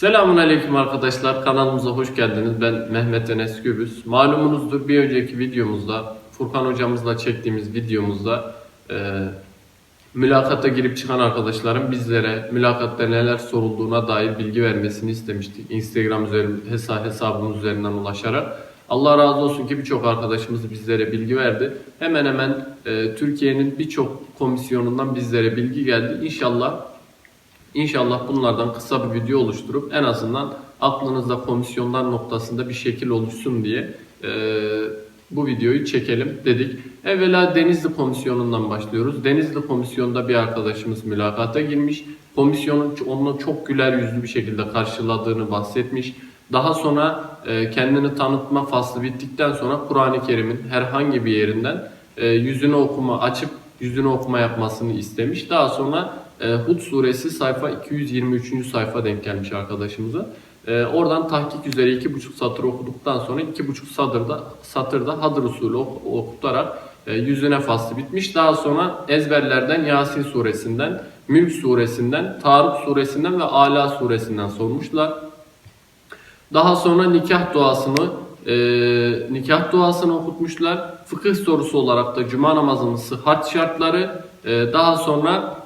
Selamun Aleyküm arkadaşlar kanalımıza hoş geldiniz. Ben Mehmet Enes Gürbüz. Malumunuzdur bir önceki videomuzda Furkan hocamızla çektiğimiz videomuzda e, mülakata girip çıkan arkadaşların bizlere mülakatta neler sorulduğuna dair bilgi vermesini istemiştik. Instagram üzerinden, hesa hesabımız üzerinden ulaşarak. Allah razı olsun ki birçok arkadaşımız bizlere bilgi verdi. Hemen hemen e, Türkiye'nin birçok komisyonundan bizlere bilgi geldi. İnşallah İnşallah bunlardan kısa bir video oluşturup en azından aklınızda komisyonlar noktasında bir şekil oluşsun diye e, bu videoyu çekelim dedik. Evvela Denizli Komisyonu'ndan başlıyoruz. Denizli Komisyonu'nda bir arkadaşımız mülakata girmiş. Komisyonun onu çok güler yüzlü bir şekilde karşıladığını bahsetmiş. Daha sonra e, kendini tanıtma faslı bittikten sonra Kur'an-ı Kerim'in herhangi bir yerinden e, yüzünü okuma açıp yüzünü okuma yapmasını istemiş. Daha sonra e, Hud suresi sayfa 223. sayfa denk gelmiş arkadaşımıza. E, oradan tahkik üzere iki buçuk satır okuduktan sonra iki buçuk satırda satırda hadır usulü ok- okutarak e, yüzüne faslı bitmiş. Daha sonra ezberlerden Yasin suresinden, Mülk suresinden, Tarık suresinden ve Ala suresinden sormuşlar. Daha sonra nikah duasını e, nikah duasını okutmuşlar. Fıkıh sorusu olarak da cuma namazının sıhhat şartları. e, daha sonra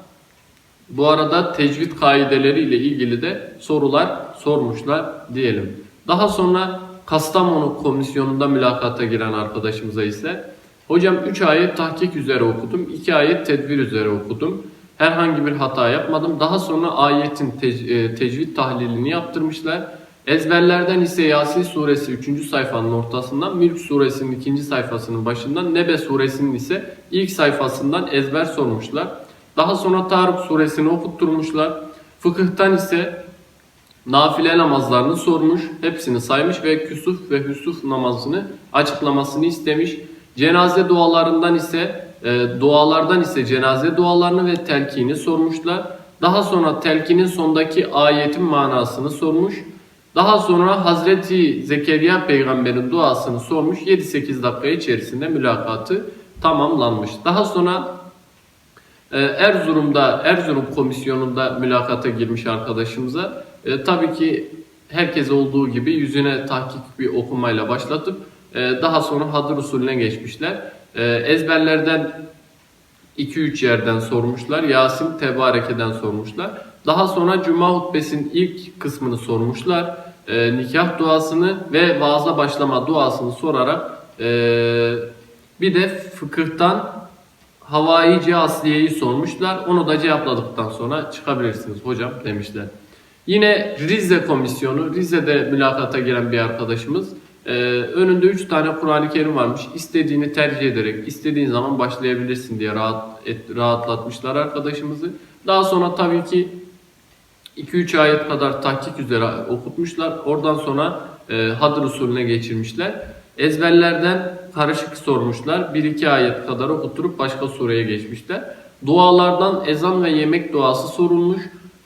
bu arada tecvid kaideleri ile ilgili de sorular sormuşlar diyelim. Daha sonra Kastamonu komisyonunda mülakata giren arkadaşımıza ise hocam 3 ayet tahkik üzere okudum, 2 ayet tedbir üzere okudum. Herhangi bir hata yapmadım. Daha sonra ayetin tec- e, tecvid tahlilini yaptırmışlar. Ezberlerden ise Yasin suresi 3. sayfanın ortasından, Mülk suresinin 2. sayfasının başından, Nebe suresinin ise ilk sayfasından ezber sormuşlar. Daha sonra Tarık suresini okutturmuşlar. Fıkıhtan ise nafile namazlarını sormuş, hepsini saymış ve küsuf ve hüsuf namazını açıklamasını istemiş. Cenaze dualarından ise e, dualardan ise cenaze dualarını ve telkini sormuşlar. Daha sonra telkinin sondaki ayetin manasını sormuş. Daha sonra Hazreti Zekeriya peygamberin duasını sormuş. 7-8 dakika içerisinde mülakatı tamamlanmış. Daha sonra ee, Erzurum'da, Erzurum komisyonunda mülakata girmiş arkadaşımıza. e, tabii ki herkes olduğu gibi yüzüne tahkik bir okumayla başlatıp e, daha sonra hadır usulüne geçmişler. E, ezberlerden 2-3 yerden sormuşlar. Yasin Tebareke'den sormuşlar. Daha sonra Cuma hutbesinin ilk kısmını sormuşlar. E, nikah duasını ve vaaza başlama duasını sorarak e, bir de fıkıhtan Havaici Asliye'yi sormuşlar. Onu da cevapladıktan sonra çıkabilirsiniz hocam demişler. Yine Rize Komisyonu, Rize'de mülakata giren bir arkadaşımız. Ee, önünde 3 tane Kur'an-ı Kerim varmış. İstediğini tercih ederek, istediğin zaman başlayabilirsin diye rahat, et- rahatlatmışlar arkadaşımızı. Daha sonra tabii ki 2-3 ayet kadar tahkik üzere okutmuşlar. Oradan sonra e, hadır usulüne geçirmişler. Ezberlerden karışık sormuşlar. 1-2 ayet kadar okutturup başka sureye geçmişler. Dualardan ezan ve yemek duası sorulmuş.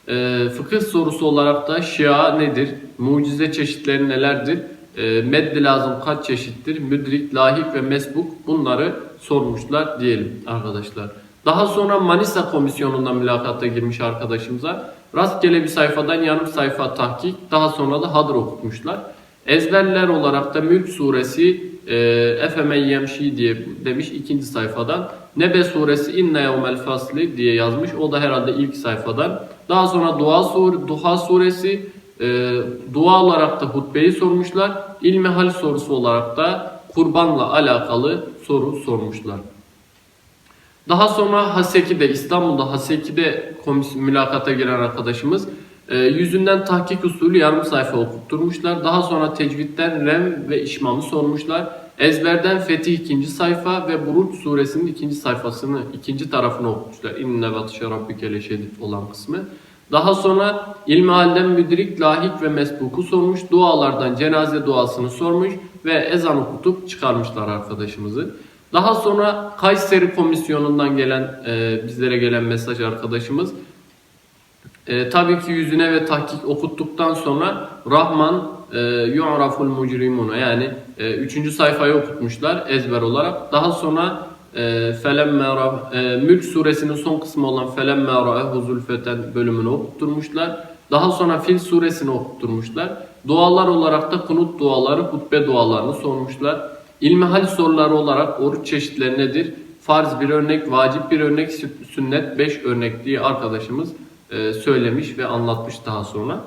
E, fıkıh sorusu olarak da şia nedir? Mucize çeşitleri nelerdir? E, meddi lazım kaç çeşittir? Müdrik, lahik ve mesbuk bunları sormuşlar diyelim arkadaşlar. Daha sonra Manisa komisyonundan mülakata girmiş arkadaşımıza rastgele bir sayfadan yarım sayfa tahkik daha sonra da hadır okutmuşlar. Ezberler olarak da Mülk suresi e, Efemen Yemşi diye demiş ikinci sayfadan. Nebe suresi İnne Yevmel Fasli diye yazmış. O da herhalde ilk sayfadan. Daha sonra Dua, sur Duha suresi e, dua olarak da hutbeyi sormuşlar. İlmihal sorusu olarak da kurbanla alakalı soru sormuşlar. Daha sonra Haseki'de, İstanbul'da Haseki'de komis mülakata giren arkadaşımız e, yüzünden tahkik usulü yarım sayfa okutturmuşlar. Daha sonra tecvitten rem ve işmamı sormuşlar. Ezberden Fetih ikinci sayfa ve Buruç suresinin ikinci sayfasını, ikinci tarafını okutmuşlar. İnne batışa rabbike leşedid olan kısmı. Daha sonra ilmihalden müdrik, lahik ve mesbuku sormuş. Dualardan cenaze duasını sormuş ve ezan okutup çıkarmışlar arkadaşımızı. Daha sonra Kayseri Komisyonu'ndan gelen e, bizlere gelen mesaj arkadaşımız e, tabii ki yüzüne ve tahkik okuttuktan sonra Rahman e, yu'raful mucrimuna yani 3. sayfayı okutmuşlar ezber olarak. Daha sonra e, felemme e, Mülk suresinin son kısmı olan felemme ra'ehu zulfeten bölümünü okutturmuşlar. Daha sonra Fil suresini okutturmuşlar. Dualar olarak da kunut duaları, hutbe dualarını sormuşlar. İlmihal soruları olarak oruç çeşitleri nedir? Farz bir örnek, vacip bir örnek, sünnet beş örnek diye arkadaşımız e, söylemiş ve anlatmış daha sonra.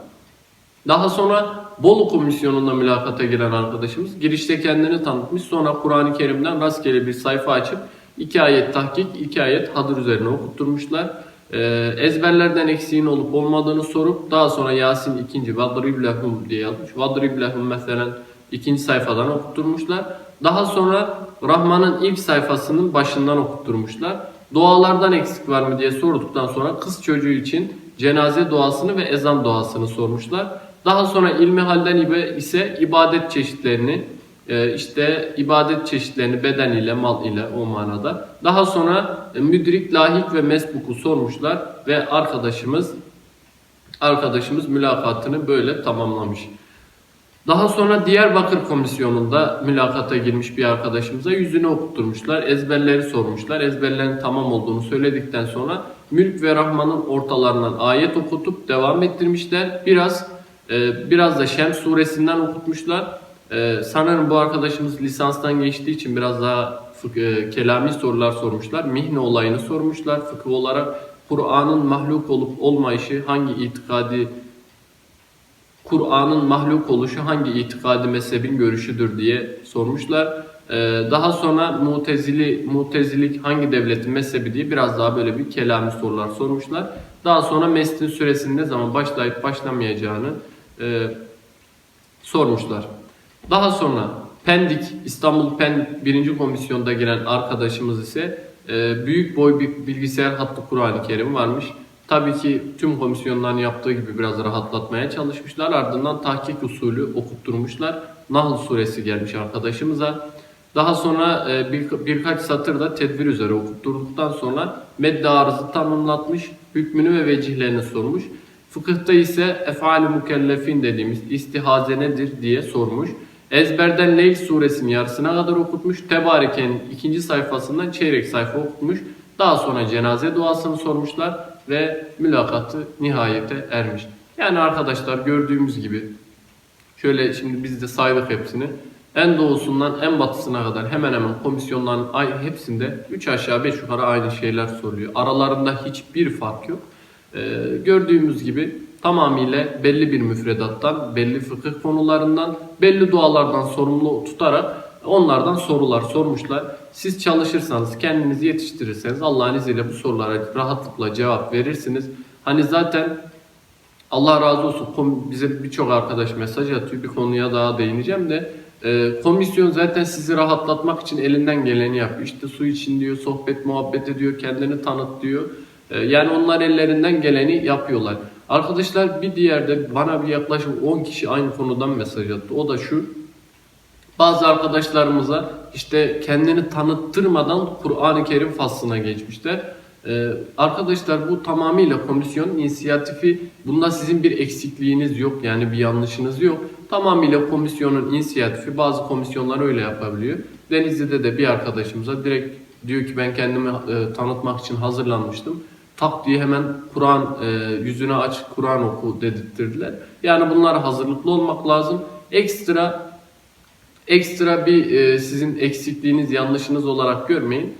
Daha sonra Bolu Komisyonu'nda mülakata giren arkadaşımız girişte kendini tanıtmış. Sonra Kur'an-ı Kerim'den rastgele bir sayfa açıp iki ayet tahkik, iki ayet hadır üzerine okutturmuşlar. Ee, ezberlerden eksiğin olup olmadığını sorup daha sonra Yasin ikinci Vadrib lehum diye yazmış. Vadrib lehum mesela ikinci sayfadan okutturmuşlar. Daha sonra Rahman'ın ilk sayfasının başından okutturmuşlar. Dualardan eksik var mı diye sorduktan sonra kız çocuğu için cenaze duasını ve ezan duasını sormuşlar. Daha sonra ilmi halden ise ibadet çeşitlerini e, işte ibadet çeşitlerini beden ile mal ile o manada. Daha sonra e, müdrik, lahik ve mesbuku sormuşlar ve arkadaşımız arkadaşımız mülakatını böyle tamamlamış. Daha sonra Diyarbakır Komisyonu'nda mülakata girmiş bir arkadaşımıza yüzünü okutturmuşlar. Ezberleri sormuşlar. Ezberlerin tamam olduğunu söyledikten sonra Mülk ve Rahman'ın ortalarından ayet okutup devam ettirmişler. Biraz e, biraz da Şems suresinden okutmuşlar. E, sanırım bu arkadaşımız lisanstan geçtiği için biraz daha e, kelami sorular sormuşlar. Mihne olayını sormuşlar. Fıkıh olarak Kur'an'ın mahluk olup olmayışı hangi itikadi Kur'an'ın mahluk oluşu hangi itikadi mezhebin görüşüdür diye sormuşlar. Ee, daha sonra mutezili, mutezilik hangi devletin mezhebi diye biraz daha böyle bir kelami sorular sormuşlar. Daha sonra mestin süresinin ne zaman başlayıp başlamayacağını e, sormuşlar. Daha sonra Pendik, İstanbul Pendik 1. Komisyonda giren arkadaşımız ise e, büyük boy bir bilgisayar hattı Kur'an-ı Kerim varmış. Tabii ki tüm komisyonların yaptığı gibi biraz rahatlatmaya çalışmışlar. Ardından tahkik usulü okutturmuşlar. Nahl suresi gelmiş arkadaşımıza. Daha sonra e, bir, birkaç satır da tedbir üzere okutturduktan sonra medde arızı tamamlatmış, hükmünü ve vecihlerini sormuş. Fıkıhta ise efali mükellefin dediğimiz istihaze nedir diye sormuş. Ezberden Leyl suresinin yarısına kadar okutmuş. Tebarike'nin ikinci sayfasından çeyrek sayfa okutmuş. Daha sonra cenaze duasını sormuşlar ve mülakatı nihayete ermiş. Yani arkadaşlar gördüğümüz gibi şöyle şimdi biz de saydık hepsini. En doğusundan en batısına kadar hemen hemen komisyonların hepsinde 3 aşağı 5 yukarı aynı şeyler soruluyor. Aralarında hiçbir fark yok. Ee, gördüğümüz gibi tamamıyla belli bir müfredattan, belli fıkıh konularından, belli dualardan sorumlu tutarak onlardan sorular sormuşlar. Siz çalışırsanız, kendinizi yetiştirirseniz Allah'ın izniyle bu sorulara rahatlıkla cevap verirsiniz. Hani zaten Allah razı olsun bize birçok arkadaş mesaj atıyor. Bir konuya daha değineceğim de e, komisyon zaten sizi rahatlatmak için elinden geleni yapıyor. İşte su için diyor, sohbet muhabbet ediyor, kendini tanıt diyor. E, yani onlar ellerinden geleni yapıyorlar. Arkadaşlar bir diğerde bana bir yaklaşık 10 kişi aynı konudan mesaj attı. O da şu. Bazı arkadaşlarımıza işte kendini tanıttırmadan Kur'an-ı Kerim faslına geçmişler. Ee, arkadaşlar bu tamamıyla komisyonun inisiyatifi. Bunda sizin bir eksikliğiniz yok yani bir yanlışınız yok. Tamamıyla komisyonun inisiyatifi. Bazı komisyonlar öyle yapabiliyor. Denizli'de de bir arkadaşımıza direkt diyor ki ben kendimi e, tanıtmak için hazırlanmıştım. Tak diye hemen Kur'an e, yüzünü aç Kur'an oku dedirttirdiler. Yani bunlara hazırlıklı olmak lazım. Ekstra ekstra bir e, sizin eksikliğiniz, yanlışınız olarak görmeyin.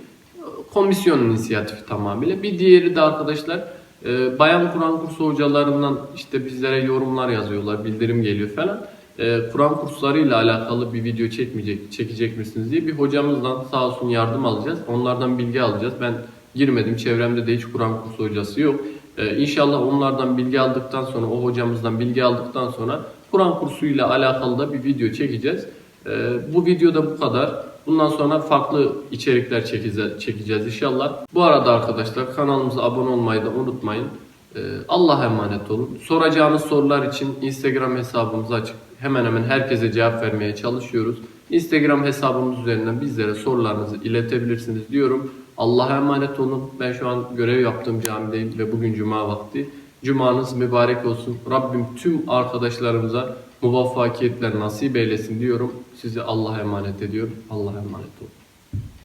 Komisyonun inisiyatifi tamamıyla. Bir diğeri de arkadaşlar e, Bayan Kur'an kursu hocalarından işte bizlere yorumlar yazıyorlar, bildirim geliyor falan. E, Kur'an kurslarıyla alakalı bir video çekmeyecek, çekecek misiniz diye bir hocamızdan sağ olsun yardım alacağız. Onlardan bilgi alacağız. Ben girmedim, çevremde de hiç Kur'an kursu hocası yok. E, inşallah onlardan bilgi aldıktan sonra, o hocamızdan bilgi aldıktan sonra Kur'an kursuyla alakalı da bir video çekeceğiz. Ee, bu videoda bu kadar. Bundan sonra farklı içerikler çekeceğiz, inşallah. Bu arada arkadaşlar kanalımıza abone olmayı da unutmayın. Ee, Allah'a emanet olun. Soracağınız sorular için Instagram hesabımız açık. Hemen hemen herkese cevap vermeye çalışıyoruz. Instagram hesabımız üzerinden bizlere sorularınızı iletebilirsiniz diyorum. Allah'a emanet olun. Ben şu an görev yaptığım camideyim ve bugün cuma vakti. Cumanız mübarek olsun. Rabbim tüm arkadaşlarımıza muvaffakiyetler nasip eylesin diyorum. Sizi Allah'a emanet ediyorum. Allah'a emanet olun.